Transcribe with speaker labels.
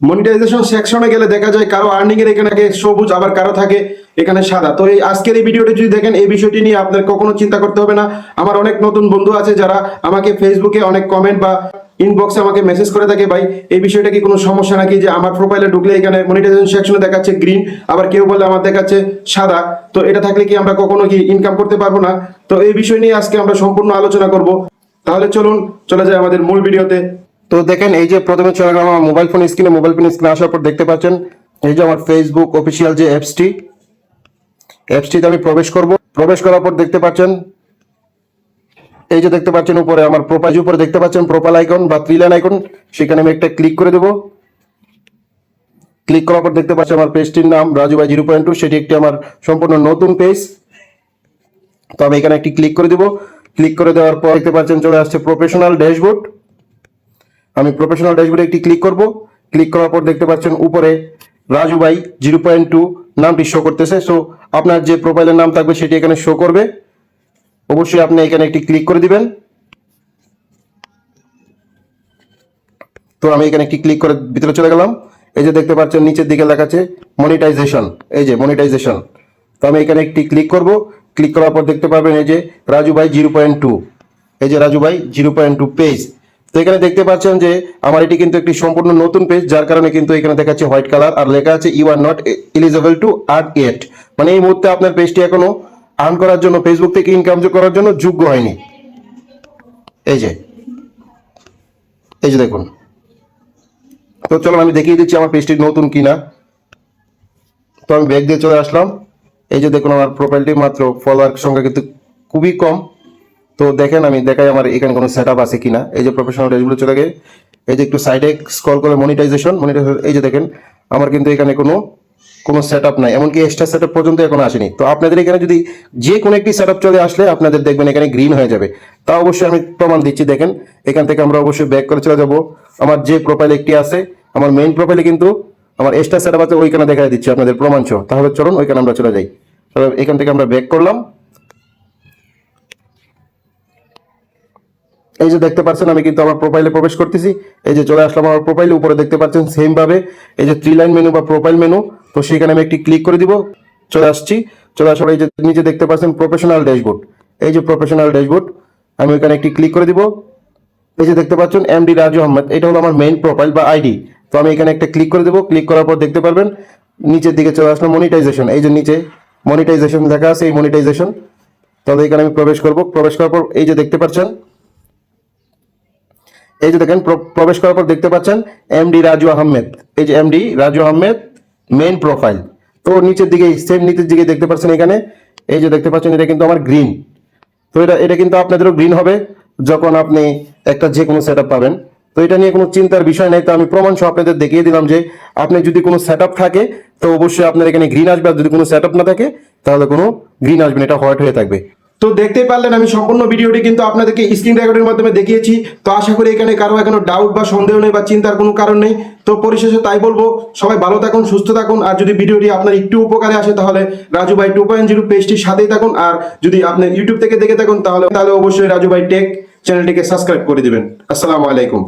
Speaker 1: Monetization সেকশনে গেলে দেখা যায় কারও আর্নিং এর এখানে সবুজ, আবার কারও থাকে এখানে সাদা। তো এই আজকের এই ভিডিওটি যদি দেখেন, এই বিষয়টি নিয়ে আপনার কখনো চিন্তা করতে হবে না। আমার অনেক নতুন বন্ধু আছে যারা আমাকে ফেসবুকে অনেক কমেন্ট বা ইনবক্সে আমাকে মেসেজ করে থাকে, ভাই, এই বিষয়টা কি কোনো সমস্যা নাকি যে আমার প্রোফাইলে ঢুকলে এখানে মনিটাইজেশন সেকশনে দেখাচ্ছে গ্রিন আবার কেউ বলে আমার দেখাচ্ছে সাদা? তো এটা থাকলে কি আমরা কখনো কি ইনকাম করতে পারব না? তো এই বিষয় নিয়ে আজকে আমরা সম্পূর্ণ আলোচনা করব। তাহলে চলুন, চলে যাই আমাদের মূল ভিডিওতে। তো দেখেন, এই যে প্রথমে চলে গেলাম আমার মোবাইল ফোন স্ক্রিনে মোবাইল ফোন স্ক্রিনে আসার পর দেখতে পাচ্ছেন, এই যে আমার ফেসবুক অফিসিয়াল যে অ্যাপসটি অ্যাপসটিতে আমি প্রবেশ করব। প্রবেশ করার পর দেখতে পাচ্ছেন, এই যে দেখতে পাচ্ছেন উপরে আমার প্রোফাইল উপরে দেখতে পাচ্ছেন প্রোফাইল আইকন বা থ্রি লাইন আইকন সেখানে আমি একটা ক্লিক করে দেবো। ক্লিক করার পর দেখতে পাচ্ছেন আমার পেজটির নাম রাজু বাই জিরো পয়েন্ট টু, সেটি একটি আমার সম্পূর্ণ নতুন পেজ তো আমি এখানে একটি ক্লিক করে দিব। ক্লিক করে দেওয়ার পর দেখতে পাচ্ছেন চলে আসছে প্রফেশনাল ড্যাশবোর্ড আমি প্রফেশনাল ড্যাশবোর্ডে একটি ক্লিক করব। ক্লিক করার পর দেখতে পাচ্ছেন উপরে রাজু ভাই জিরো পয়েন্ট টু নামটি শো করতেছে। সো আপনার যে প্রোফাইলের নাম থাকবে সেটি এখানে শো করবে। অবশ্যই আপনি এখানে একটি ক্লিক করে দিবেন। তো আমি এখানে একটি ক্লিক করে ভিতরে চলে গেলাম। এই যে দেখতে পাচ্ছেন নিচের দিকে লেখাচ্ছে মনিটাইজেশন এই যে মনিটাইজেশন তো আমি এখানে একটি ক্লিক করব। ক্লিক করার পর দেখতে পাবেন এই যে রাজু ভাই জিরো পয়েন্ট টু এই যে রাজু ভাই জিরো পয়েন্ট টু পেজ তো এখানে দেখতে পাচ্ছেন যে আমার এটি কিন্তু একটি সম্পূর্ণ নতুন পেজ যার কারণে কিন্তু এখানে দেখাচ্ছে হোয়াইট কালার আর লেখা আছে you are not eligible to art yet মানে এই মুহূর্তে আপনার পেজটি এখনও আর্ন করার জন্য ফেসবুক থেকে ইনকাম করার জন্য যোগ্য হয়নি। এই যে। এই যে দেখুন। তো চলুন আমি দেখিয়ে দিচ্ছি আমার পেজটি নতুন কিনা। তো আমি ব্যাগ দিয়ে চলে আসলাম। এই যে দেখুন আমার প্রোফাইলটি মাত্র ফলোয়ার সংখ্যা কিন্তু খুবই কম। তো দেখেন আমি দেখাই আমার এখানে কোনো সেট আপ আছে কিনা। এই যে প্রফেশনাল ড্রেসগুলো চলে গিয়ে এই যে একটু সাইডে স্ক্রল করে মনিটাইজেশন মনিটাইজেশন এই যে দেখেন, আমার কিন্তু এখানে কোনো কোনো সেট আপ নাই। এমনকি এক্সট্রা সেট আপ পর্যন্ত এখনও আসেনি। তো আপনাদের এখানে যদি যে কোনো একটি সেট আপ চলে আসলে আপনাদের দেখবেন এখানে গ্রিন হয়ে যাবে। তা অবশ্যই আমি প্রমাণ দিচ্ছি, দেখেন। এখান থেকে আমরা অবশ্যই ব্যাক করে চলে যাব। আমার যে প্রোফাইল একটি আছে, আমার মেইন প্রোফাইলে কিন্তু আমার এক্সট্রা সেট আপ আছে, ওইখানে দেখা দিচ্ছি আপনাদের প্রমাণ সহ। তাহলে চলুন, ওইখানে আমরা চলে যাই। তবে এখান থেকে আমরা ব্যাক করলাম। এই যে দেখতে পাচ্ছেন, আমি কিন্তু আমার প্রোফাইলে প্রবেশ করতেছি। এই যে চলে আসলাম আমার প্রোফাইলে উপরে দেখতে পাচ্ছেন সেম ভাবে। এই যে থ্রি লাইন মেনু বা প্রোফাইল মেনু তো সেখানে আমি একটি ক্লিক করে দিব। চলে আসছি। চলে আসার এই যে নিচে দেখতে পাচ্ছেন প্রফেশনাল ড্যাশবোর্ড এই যে প্রফেশনাল ড্যাশবোর্ড আমি ওখানে একটি ক্লিক করে দিব। এই যে দেখতে পাচ্ছেন এমডি রাজু আহমেদ, এটা হলো আমার মেইন প্রোফাইল বা আইডি তো আমি এখানে একটা ক্লিক করে দেবো। ক্লিক করার পর দেখতে পারবেন, নিচের দিকে চলে আসলো মনিটাইজেশন এই যে নিচে মনিটাইজেশন লেখা আছে, এই মনিটাইজেশন তবে এখানে আমি প্রবেশ করব। প্রবেশ করার পর এই যে দেখতে পাচ্ছেন এই যে দেখেন, প্র- প্রবেশ করার পর দেখতে পাচ্ছেন এমডি রাজু আহমেদ। এই যে MD Raju Ahmed main profile তো নিচের দিকে সেম নিচের দিকে দেখতে পাচ্ছেন এখানে, এই যে দেখতে পাচ্ছেন, এটা কিন্তু আমার গ্রিন তো এটা এটা কিন্তু আপনাদেরও গ্রিন হবে যখন আপনি একটা যে কোনো সেট পাবেন। তো এটা নিয়ে কোনো চিন্তার বিষয় নেই। তো আমি প্রমাণ সহ আপনাদের দেখিয়ে দিলাম যে আপনি যদি কোনো সেট থাকে, তো অবশ্যই আপনার এখানে গ্রিন আসবে। আর যদি কোনো সেট না থাকে, তাহলে কোনো গ্রিন আসবে না। এটা হোয়াইট হয়ে থাকবে। তো দেখতেই পারলেন আমি সম্পূর্ণ ভিডিওটি কিন্তু আপনাদেরকে স্ক্রিন রেকর্ডের মাধ্যমে দেখিয়েছি। তো আশা করি এখানে কারও এখনও ডাউট বা সন্দেহ নেই বা চিন্তার কোনো কারণ নেই। তো পরিশেষে তাই বলব, সবাই ভালো থাকুন, সুস্থ থাকুন, আর যদি ভিডিওটি আপনার একটু উপকারে আসে তাহলে রাজু ভাই টু পয়েন্ট জিরো পেজটির সাথেই থাকুন, আর যদি আপনি ইউটিউব থেকে দেখে থাকুন, তাহলে তাহলে অবশ্যই রাজু ভাই টেক চ্যানেলটিকে সাবস্ক্রাইব করে দিবেন। আসসালামু আলাইকুম।